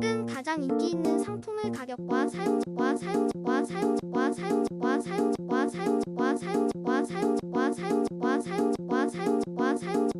최근 가장 인기 있는 상품의 가격과 사용과 사용과 사용과 사용과 사용과 사용과 사용과 사용과 사용과 사용과 사용과 사용과 사용과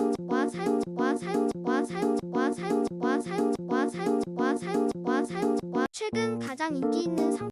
가장 인기 있는 상